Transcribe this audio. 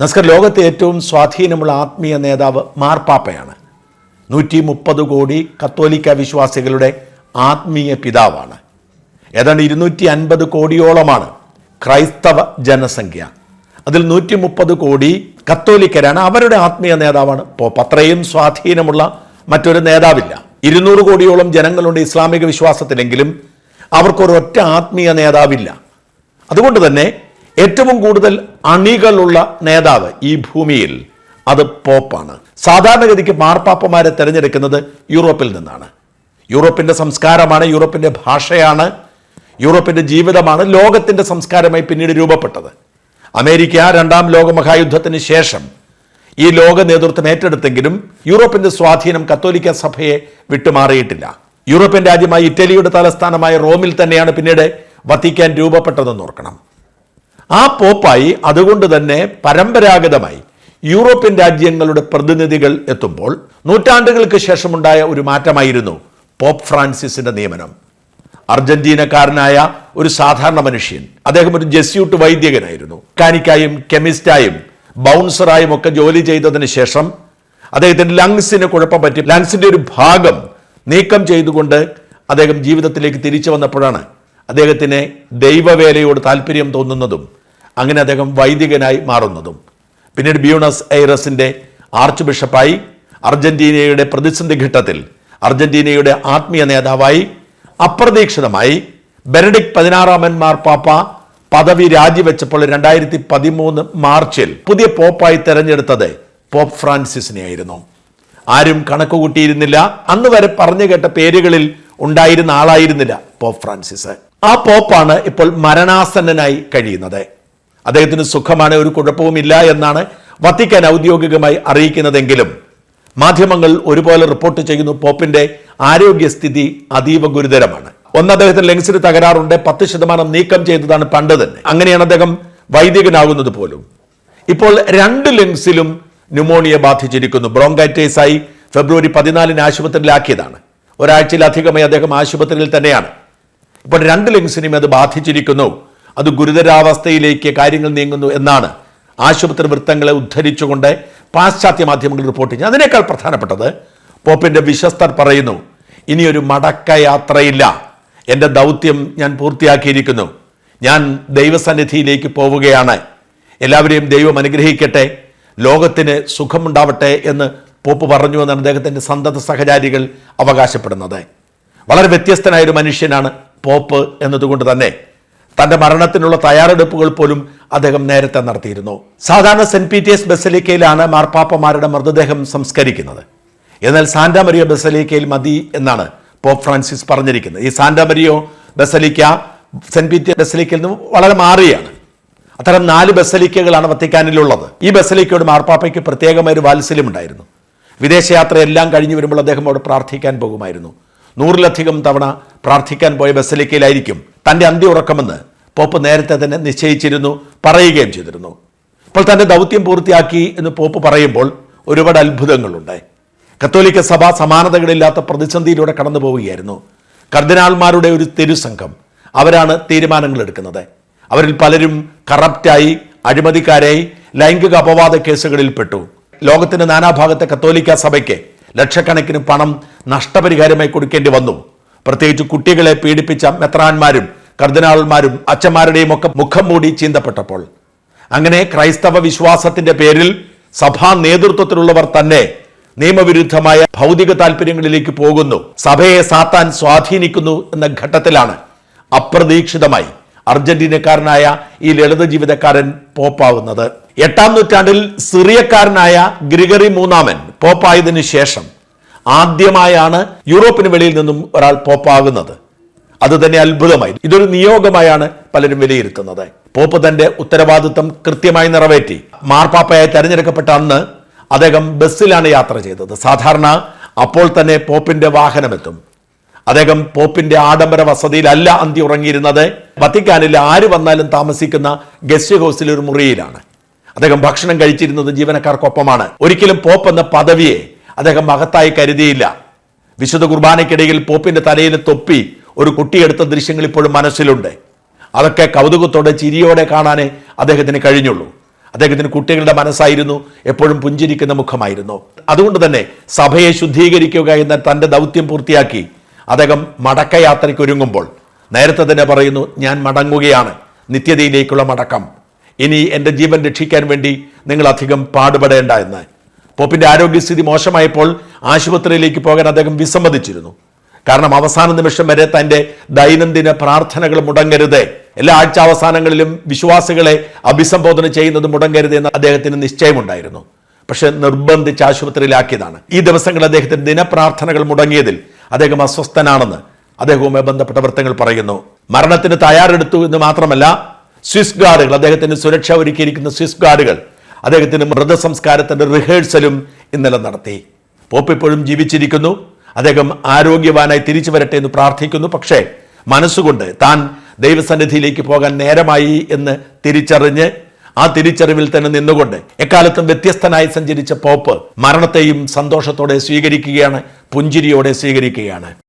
നസ്കർ ലോകത്തെ ഏറ്റവും സ്വാധീനമുള്ള ആത്മീയ നേതാവ് മാർപ്പാപ്പയാണ് നൂറ്റി മുപ്പത് കോടി കത്തോലിക്ക വിശ്വാസികളുടെ ആത്മീയ പിതാവാണ്. ഏതാണ്ട് ഇരുന്നൂറ്റി അൻപത് കോടിയോളമാണ് ക്രൈസ്തവ ജനസംഖ്യ. അതിൽ നൂറ്റി മുപ്പത് കോടി കത്തോലിക്കരാണ്. അവരുടെ ആത്മീയ നേതാവാണ് പോപ്പ്. അത്രയും സ്വാധീനമുള്ള മറ്റൊരു നേതാവില്ല. ഇരുന്നൂറ് കോടിയോളം ജനങ്ങളുണ്ട് ഇസ്ലാമിക വിശ്വാസത്തിലെങ്കിലും അവർക്കൊരൊറ്റ ആത്മീയ നേതാവില്ല. അതുകൊണ്ട് തന്നെ ഏറ്റവും കൂടുതൽ അണികളുള്ള നേതാവ് ഈ ഭൂമിയിൽ അത് പോപ്പാണ്. സാധാരണഗതിക്ക് മാർപ്പാപ്പമാരെ തിരഞ്ഞെടുക്കുന്നത് യൂറോപ്പിൽ നിന്നാണ്. യൂറോപ്പിന്റെ സംസ്കാരമാണ് യൂറോപ്പിന്റെ ഭാഷയാണ് യൂറോപ്പിന്റെ ജീവിതമാണ് ലോകത്തിന്റെ സംസ്കാരമായി പിന്നീട് രൂപപ്പെട്ടത്. അമേരിക്ക രണ്ടാം ലോക മഹായുദ്ധത്തിന് ശേഷം ഈ ലോക നേതൃത്വം ഏറ്റെടുത്തെങ്കിലും യൂറോപ്പിന്റെ സ്വാധീനം കത്തോലിക്ക സഭയെ വിട്ടുമാറിയിട്ടില്ല. യൂറോപ്യൻ രാജ്യമായ ഇറ്റലിയുടെ തലസ്ഥാനമായ റോമിൽ തന്നെയാണ് പിന്നീട് വത്തിക്കാൻ രൂപപ്പെട്ടതെന്ന് ഓർക്കണം. ആ പോപ്പായി അതുകൊണ്ട് തന്നെ പരമ്പരാഗതമായി യൂറോപ്യൻ രാജ്യങ്ങളുടെ പ്രതിനിധികൾ എത്തുമ്പോൾ നൂറ്റാണ്ടുകൾക്ക് ശേഷമുണ്ടായ ഒരു മാറ്റമായിരുന്നു പോപ്പ് ഫ്രാൻസിസിന്റെ നിയമനം. അർജന്റീനക്കാരനായ ഒരു സാധാരണ മനുഷ്യൻ അദ്ദേഹം ഒരു ജെസ്യൂട്ട് വൈദ്യകനായിരുന്നു കാനിക്കായും കെമിസ്റ്റായും ബൗൺസറായും ഒക്കെ ജോലി ചെയ്തതിന് ശേഷം അദ്ദേഹത്തിന്റെ ലങ്സിന് കുഴപ്പം പറ്റി ലങ്സിന്റെ ഒരു ഭാഗം നീക്കം ചെയ്തുകൊണ്ട് അദ്ദേഹം ജീവിതത്തിലേക്ക് തിരിച്ചു വന്നപ്പോഴാണ് അദ്ദേഹത്തിന് ദൈവവേലയോട് താല്പര്യം തോന്നുന്നതും അങ്ങനെ അദ്ദേഹം വൈദികനായി മാറുന്നതും. പിന്നീട് ബ്യൂണസ് ഐറസിന്റെ ആർച്ച് ബിഷപ്പായി അർജന്റീനയുടെ പ്രതിസന്ധി ഘട്ടത്തിൽ അർജന്റീനയുടെ ആത്മീയ നേതാവായി അപ്രതീക്ഷിതമായി ബെനഡിക് പതിനാറാമൻ പാപ്പ പദവി രാജിവെച്ചപ്പോൾ രണ്ടായിരത്തി പതിമൂന്ന് മാർച്ചിൽ പുതിയ പോപ്പായി തെരഞ്ഞെടുത്തത് പോപ്പ് ഫ്രാൻസിസിനെയായിരുന്നു. ആരും കണക്ക് കൂട്ടിയിരുന്നില്ല അന്ന് വരെ പറഞ്ഞു കേട്ട പേരുകളിൽ ഉണ്ടായിരുന്ന ആളായിരുന്നില്ല പോപ്പ് ഫ്രാൻസിസ്. ആ പോപ്പാണ് ഇപ്പോൾ മരണാസന്നനായി കഴിയുന്നത്. അദ്ദേഹത്തിന് സുഖമാണ് ഒരു കുഴപ്പവുമില്ല എന്നാണ് വത്തിക്കാൻ ഔദ്യോഗികമായി അറിയിക്കുന്നതെങ്കിലും മാധ്യമങ്ങൾ ഒരുപോലെ റിപ്പോർട്ട് ചെയ്യുന്നു പോപ്പിന്റെ ആരോഗ്യസ്ഥിതി അതീവ ഗുരുതരമാണ്. ഒന്ന് അദ്ദേഹത്തിന് ലെങ്സിന് തകരാറുണ്ട് പത്ത് ശതമാനം നീക്കം ചെയ്തതാണ് പണ്ട് തന്നെ. അങ്ങനെയാണ് അദ്ദേഹം വൈദികനാകുന്നത് പോലും. ഇപ്പോൾ രണ്ട് ലെങ്സിലും ന്യൂമോണിയ ബാധിച്ചിരിക്കുന്നു. ബ്രോങ്കൈറ്റൈസായി ഫെബ്രുവരി പതിനാലിന് ആശുപത്രിയിലാക്കിയതാണ്. ഒരാഴ്ചയിലധികമായി അദ്ദേഹം ആശുപത്രിയിൽ തന്നെയാണ്. ഇപ്പോൾ രണ്ട് ലെങ്സിനും അത് ബാധിച്ചിരിക്കുന്നു. അത് ഗുരുതരാവസ്ഥയിലേക്ക് കാര്യങ്ങൾ നീങ്ങുന്നു എന്നാണ് ആശുപത്രി വൃത്തങ്ങളെ ഉദ്ധരിച്ചുകൊണ്ട് പാശ്ചാത്യ മാധ്യമങ്ങൾ റിപ്പോർട്ട് ചെയ്യുന്നത്. അതിനേക്കാൾ പ്രധാനപ്പെട്ടത് പോപ്പിന്റെ വിശ്വസ്തർ പറയുന്നു ഇനിയൊരു മടക്കയാത്രയില്ല. എന്റെ ദൗത്യം ഞാൻ പൂർത്തിയാക്കിയിരിക്കുന്നു. ഞാൻ ദൈവസന്നിധിയിലേക്ക് പോവുകയാണ്. എല്ലാവരെയും ദൈവം അനുഗ്രഹിക്കട്ടെ. ലോകത്തിന് സുഖമുണ്ടാവട്ടെ എന്ന് പോപ്പ് പറഞ്ഞു എന്നാണ് അദ്ദേഹത്തിന്റെ സന്തത സഹചാരികൾ അവകാശപ്പെടുന്നത്. വളരെ വ്യത്യസ്തനായൊരു മനുഷ്യനാണ് പോപ്പ് എന്നതുകൊണ്ട് തന്നെ. തന്റെ മരണത്തിനുള്ള തയ്യാറെടുപ്പുകൾ പോലും അദ്ദേഹം നേരത്തെ നടത്തിയിരുന്നു. സാധാരണ സെന്റ് പീറ്റേഴ്സ് ബസലിക്കയിലാണ് മാർപ്പാപ്പമാരുടെ മൃതദേഹം സംസ്കരിക്കുന്നത്. എന്നാൽ സാന്റാമരിയോ ബസലിക്കയിൽ മതി എന്നാണ് പോപ്പ് ഫ്രാൻസിസ് പറഞ്ഞിരിക്കുന്നത്. ഈ സാന്റാമരിയോ ബസലിക്ക സെന്റ് പീറ്റേഴ്സ് ബസലിക്കയിൽ നിന്ന് വളരെ മാറിയാണ്. അത്തരം നാല് ബസലിക്കകളാണ് വത്തിക്കാനിലുള്ളത്. ഈ ബസലിക്കയോട് മാർപ്പാപ്പയ്ക്ക് പ്രത്യേകമായ ഒരു വാത്സല്യമുണ്ടായിരുന്നു. വിദേശയാത്ര എല്ലാം കഴിഞ്ഞു വരുമ്പോൾ അദ്ദേഹം അവിടെ പ്രാർത്ഥിക്കാൻ പോകുമായിരുന്നു. നൂറിലധികം തവണ പ്രാർത്ഥിക്കാൻ പോയ ബസലിക്കയിലായിരിക്കും തന്റെ അന്ത്യ ഉറക്കമെന്ന് പോപ്പ് നേരത്തെ തന്നെ നിശ്ചയിച്ചിരുന്നു പറയുകയും ചെയ്തിരുന്നു. ഇപ്പോൾ തന്റെ ദൗത്യം പൂർത്തിയാക്കി എന്ന് പോപ്പ് പറയുമ്പോൾ ഒരുപാട് അത്ഭുതങ്ങളുണ്ട് കത്തോലിക്ക സഭ സമാനതകളില്ലാത്ത പ്രതിസന്ധിയിലൂടെ കടന്നു പോവുകയായിരുന്നു. കർദിനാൾമാരുടെ ഒരു തെരുസംഘം അവരാണ് തീരുമാനങ്ങൾ എടുക്കുന്നത്. അവരിൽ പലരും കറപ്റ്റായി അഴിമതിക്കാരായി ലൈംഗിക അപവാദ കേസുകളിൽ പെട്ടു. ലോകത്തിന്റെ നാനാഭാഗത്തെ കത്തോലിക്ക സഭയ്ക്ക് ലക്ഷക്കണക്കിന് പണം നഷ്ടപരിഹാരമായി കൊടുക്കേണ്ടി വന്നു. പ്രത്യേകിച്ച് കുട്ടികളെ പീഡിപ്പിച്ച മെത്രാന്മാരും കർദിനാൾമാരും അച്ഛന്മാരുടെയും ഒക്കെ മുഖം മൂടി ചീന്തപ്പെട്ടപ്പോൾ. അങ്ങനെ ക്രൈസ്തവ വിശ്വാസത്തിന്റെ പേരിൽ സഭാ നേതൃത്വത്തിലുള്ളവർ തന്നെ നിയമവിരുദ്ധമായ ഭൗതിക താല്പര്യങ്ങളിലേക്ക് പോകുന്നു. സഭയെ സാത്താൻ സ്വാധീനിക്കുന്നു എന്ന ഘട്ടത്തിലാണ് അപ്രതീക്ഷിതമായി അർജന്റീനക്കാരനായ ഈ ലളിത ജീവിതക്കാരൻ പോപ്പാവുന്നത്. എട്ടാം നൂറ്റാണ്ടിൽ സിറിയക്കാരനായ ഗ്രിഗറി മൂന്നാമൻ പോപ്പായതിനു ശേഷം ആദ്യമായാണ് യൂറോപ്പിന് വെളിയിൽ നിന്നും ഒരാൾ പോപ്പാകുന്നത്. അത് തന്നെ അത്ഭുതമായി. ഇതൊരു നിയോഗമായാണ് പലരും വിലയിരുത്തുന്നത്. പോപ്പ് തന്റെ ഉത്തരവാദിത്വം കൃത്യമായി നിറവേറ്റി. മാർപ്പാപ്പയായി തെരഞ്ഞെടുക്കപ്പെട്ട അന്ന് അദ്ദേഹം ബസ്സിലാണ് യാത്ര ചെയ്തത്. സാധാരണ അപ്പോൾ തന്നെ പോപ്പിന്റെ വാഹനമെത്തും. അദ്ദേഹം പോപ്പിന്റെ ആഡംബര വസതിയിലല്ല അന്തി ഉറങ്ങിയിരുന്നത്. വത്തിക്കാനിൽ ആര് വന്നാലും താമസിക്കുന്ന ഗസ്റ്റ് ഹൗസിൽ ഒരു മുറിയിലാണ്. അദ്ദേഹം ഭക്ഷണം കഴിച്ചിരുന്നത് ജീവനക്കാർക്കൊപ്പമാണ്. ഒരിക്കലും പോപ്പ് എന്ന പദവിയെ അദ്ദേഹം മഹത്തായി കരുതിയില്ല. വിശുദ്ധ കുർബാനയ്ക്കിടയിൽ പോപ്പിന്റെ തലയിൽ തൊപ്പി ഒരു കുട്ടിയെടുത്ത ദൃശ്യങ്ങൾ ഇപ്പോഴും മനസ്സിലുണ്ട്. അതൊക്കെ കൗതുകത്തോടെ ചിരിയോടെ കാണാനേ അദ്ദേഹത്തിന് കഴിഞ്ഞുള്ളൂ. അദ്ദേഹത്തിന് കുട്ടികളുടെ മനസ്സായിരുന്നു എപ്പോഴും പുഞ്ചിരിക്കുന്ന മുഖമായിരുന്നു. അതുകൊണ്ട് തന്നെ സഭയെ ശുദ്ധീകരിക്കുക എന്ന തന്റെ ദൗത്യം പൂർത്തിയാക്കി അദ്ദേഹം മടക്കയാത്രയ്ക്ക് ഒരുങ്ങുമ്പോൾ നേരത്തെ തന്നെ പറയുന്നു ഞാൻ മടങ്ങുകയാണ്. നിത്യതയിലേക്കുള്ള മടക്കം. ഇനി എന്റെ ജീവൻ രക്ഷിക്കാൻ വേണ്ടി നിങ്ങൾ അധികം പാടുപെടേണ്ട എന്ന്. പോപ്പിന്റെ ആരോഗ്യസ്ഥിതി മോശമായപ്പോൾ ആശുപത്രിയിലേക്ക് പോകാൻ അദ്ദേഹം വിസമ്മതിച്ചിരുന്നു. കാരണം അവസാന നിമിഷം വരെ തന്റെ ദൈനംദിന പ്രാർത്ഥനകൾ മുടങ്ങരുത്. എല്ലാ ആഴ്ച അവസാനങ്ങളിലും വിശ്വാസികളെ അഭിസംബോധന ചെയ്യുന്നത് മുടങ്ങരുത് എന്ന് അദ്ദേഹത്തിന് നിശ്ചയമുണ്ടായിരുന്നു. പക്ഷെ നിർബന്ധിച്ച് ആശുപത്രിയിലാക്കിയതാണ്. ഈ ദിവസങ്ങൾ അദ്ദേഹത്തിന്റെ ദിനപ്രാർത്ഥനകൾ മുടങ്ങിയതിൽ അദ്ദേഹം അസ്വസ്ഥനാണെന്ന് അദ്ദേഹവുമായി ബന്ധപ്പെട്ട വൃത്തങ്ങൾ പറയുന്നു. മരണത്തിന് തയ്യാറെടുത്തു എന്ന് മാത്രമല്ല സ്വിസ് ഗാർഡുകൾ അദ്ദേഹത്തിന് സുരക്ഷ ഒരുക്കിയിരിക്കുന്ന സ്വിസ് ഗാർഡുകൾ അദ്ദേഹത്തിന് മൃതസംസ്കാരത്തിന്റെ റിഹേഴ്സലും ഇന്നലെ നടത്തി. പോപ്പ് ഇപ്പോഴും ജീവിച്ചിരിക്കുന്നു. അദ്ദേഹം ആരോഗ്യവാനായി തിരിച്ചു വരട്ടെ എന്ന് പ്രാർത്ഥിക്കുന്നു. പക്ഷേ മനസ്സുകൊണ്ട് താൻ ദൈവസന്നിധിയിലേക്ക് പോകാൻ നേരമായി എന്ന് തിരിച്ചറിഞ്ഞ് ആ തിരിച്ചറിവിൽ തന്നെ നിന്നുകൊണ്ട് എക്കാലത്തും വ്യത്യസ്തനായി സഞ്ചരിച്ച പോപ്പ് മരണത്തെയും സന്തോഷത്തോടെ സ്വീകരിക്കുകയാണ് പുഞ്ചിരിയോടെ സ്വീകരിക്കുകയാണ്.